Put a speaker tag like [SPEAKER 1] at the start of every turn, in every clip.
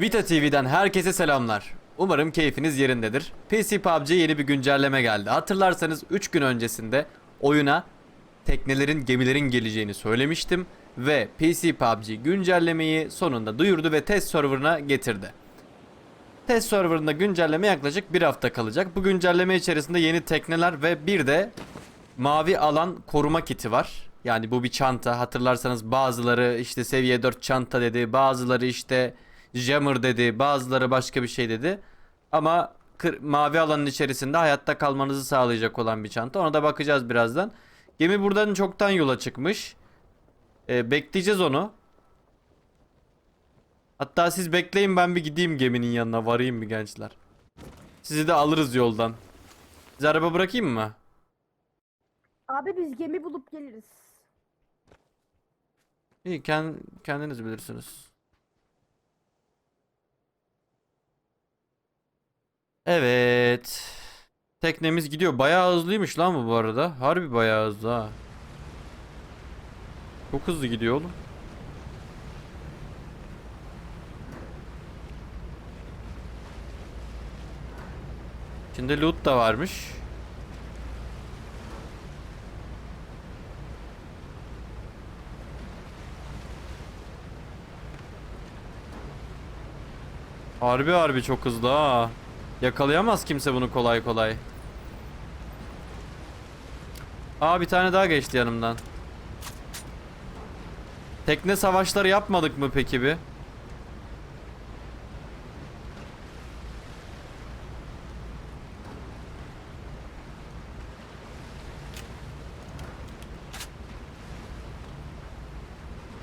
[SPEAKER 1] Vita TV'den herkese selamlar. Umarım keyfiniz yerindedir. PC PUBG yeni bir güncelleme geldi. Hatırlarsanız 3 gün öncesinde oyuna teknelerin, gemilerin geleceğini söylemiştim ve PC PUBG güncellemeyi sonunda duyurdu ve test serverına getirdi. Test serverında güncelleme yaklaşık bir hafta kalacak. Bu güncelleme içerisinde yeni tekneler ve bir de mavi alan koruma kiti var. Yani bu bir çanta. Hatırlarsanız bazıları işte seviye 4 çanta dedi. Bazıları işte jammer dedi. Bazıları başka bir şey dedi. Ama mavi alanın içerisinde hayatta kalmanızı sağlayacak olan bir çanta. Ona da bakacağız birazdan. Gemi buradan çoktan yola çıkmış. Ee, bekleyeceğiz onu. Hatta siz bekleyin ben bir gideyim geminin yanına varayım bir gençler. Sizi de alırız yoldan. Size araba bırakayım mı?
[SPEAKER 2] Abi biz gemi bulup geliriz.
[SPEAKER 1] İyi kend, kendiniz bilirsiniz. Evet. Teknemiz gidiyor. Bayağı hızlıymış lan bu bu arada. Harbi bayağı hızlı ha. Çok hızlı gidiyor oğlum. İçinde loot da varmış. Harbi harbi çok hızlı ha. Yakalayamaz kimse bunu kolay kolay. Aa bir tane daha geçti yanımdan. Tekne savaşları yapmadık mı peki bir?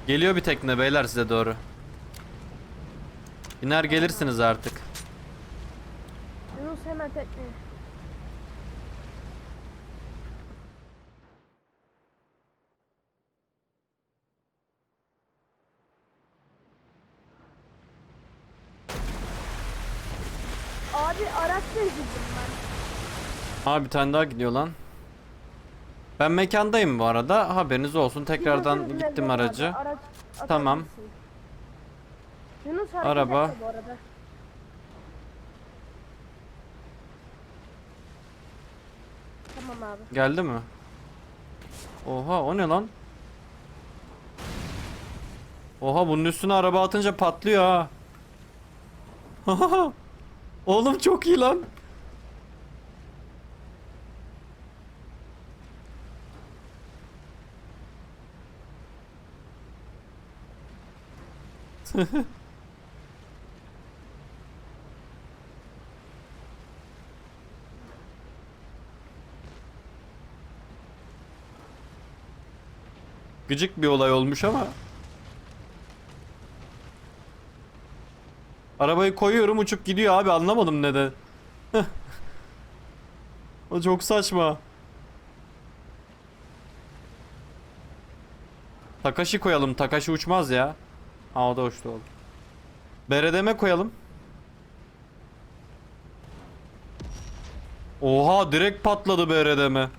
[SPEAKER 1] Geliyor bir tekne beyler size doğru. İner gelirsiniz artık.
[SPEAKER 2] Tekne. Abi araçla üzüldüm ben.
[SPEAKER 1] Aa bir tane daha gidiyor lan. Ben mekandayım bu arada. Haberiniz olsun. Tekrardan
[SPEAKER 2] Yunus
[SPEAKER 1] gittim aracı.
[SPEAKER 2] abi, Araç
[SPEAKER 1] Tamam.
[SPEAKER 2] Yunus
[SPEAKER 1] Araba.
[SPEAKER 2] bu arada. Tamam abi.
[SPEAKER 1] Geldi mi? Oha o ne lan? Oha bunun üstüne araba atınca patlıyor ha. Oğlum çok iyi lan. Gıcık bir olay olmuş ama. Arabayı koyuyorum uçup gidiyor abi anlamadım neden. o çok saçma. Takashi koyalım. Takashi uçmaz ya. Ha o da uçtu oldu. Beredeme koyalım. Oha direkt patladı beredeme.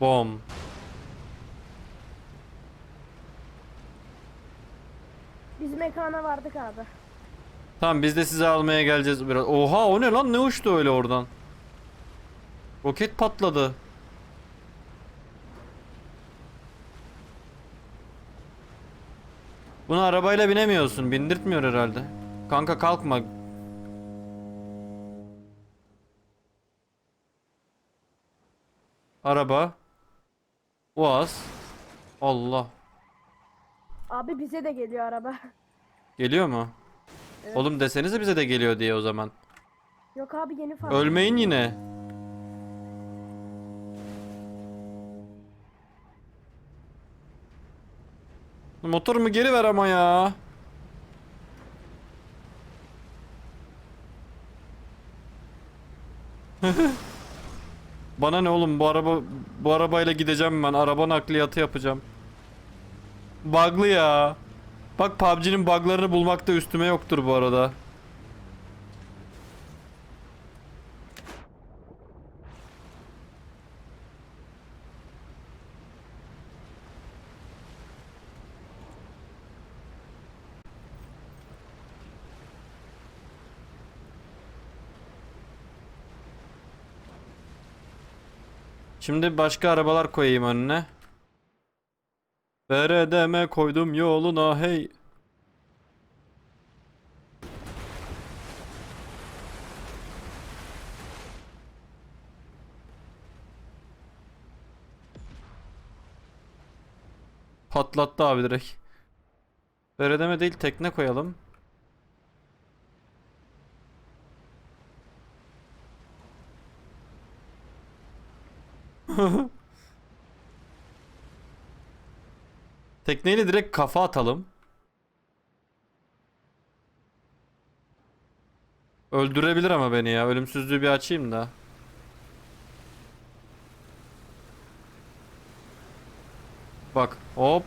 [SPEAKER 1] Bom.
[SPEAKER 2] Biz mekana vardık abi.
[SPEAKER 1] Tamam biz de sizi almaya geleceğiz biraz. Oha o ne lan ne uçtu öyle oradan? Roket patladı. Bunu arabayla binemiyorsun. Bindirtmiyor herhalde. Kanka kalkma. Araba. Uaz. Allah.
[SPEAKER 2] Abi bize de geliyor araba.
[SPEAKER 1] Geliyor mu?
[SPEAKER 2] Evet.
[SPEAKER 1] Oğlum desenize bize de geliyor diye o zaman.
[SPEAKER 2] Yok abi yeni fark.
[SPEAKER 1] Ölmeyin yine. Motorumu geri ver ama ya. Bana ne oğlum bu araba bu arabayla gideceğim ben. Araba nakliyatı yapacağım. Bug'lı ya. Bak PUBG'nin bug'larını bulmakta üstüme yoktur bu arada. Şimdi başka arabalar koyayım önüne. Beredeme koydum yoluna hey. Patlattı abi direkt. Beredeme değil tekne koyalım. Tekneyle direkt kafa atalım. Öldürebilir ama beni ya. Ölümsüzlüğü bir açayım da. Bak hop.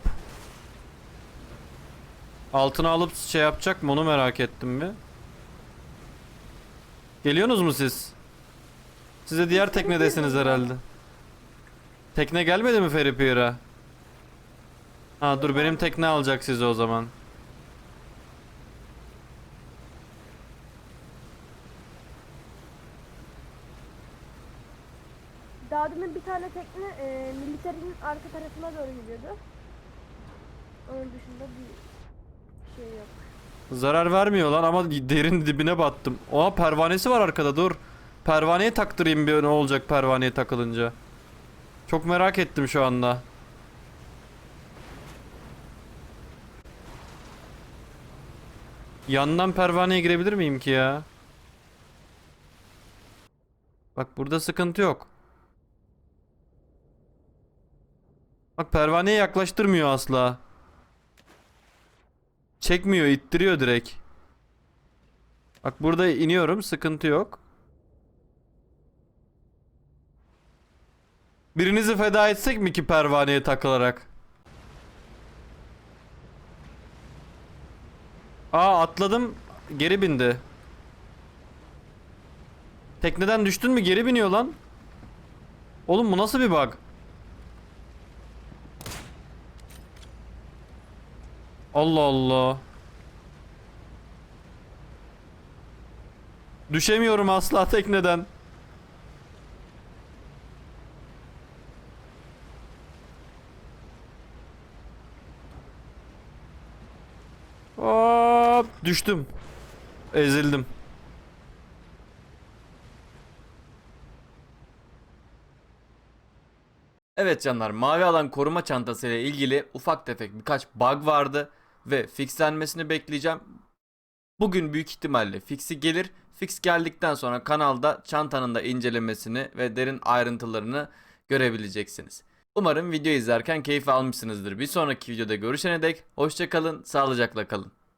[SPEAKER 1] Altına alıp şey yapacak mı onu merak ettim bir. Geliyorsunuz mu siz? Size diğer teknedesiniz herhalde. Tekne gelmedi mi Ferry Pier'a? Ha dur benim tekne alacak sizi o zaman.
[SPEAKER 2] Daha demin bir tane tekne e, militerinin arka tarafına doğru gidiyordu. Onun dışında bir şey yok.
[SPEAKER 1] Zarar vermiyor lan ama derin dibine battım. Oha pervanesi var arkada dur. Pervaneye taktırayım bir ne olacak pervaneye takılınca. Çok merak ettim şu anda. Yandan pervaneye girebilir miyim ki ya? Bak burada sıkıntı yok. Bak pervaneye yaklaştırmıyor asla. Çekmiyor, ittiriyor direkt. Bak burada iniyorum, sıkıntı yok. Birinizi feda etsek mi ki pervaneye takılarak? Aa atladım, geri bindi. Tekneden düştün mü geri biniyor lan. Oğlum bu nasıl bir bug? Allah Allah. Düşemiyorum asla tekneden. Hop düştüm. Ezildim. Evet canlar mavi alan koruma çantası ile ilgili ufak tefek birkaç bug vardı ve fixlenmesini bekleyeceğim. Bugün büyük ihtimalle fixi gelir. Fix geldikten sonra kanalda çantanın da incelemesini ve derin ayrıntılarını görebileceksiniz. Umarım video izlerken keyif almışsınızdır. Bir sonraki videoda görüşene dek hoşçakalın, sağlıcakla kalın.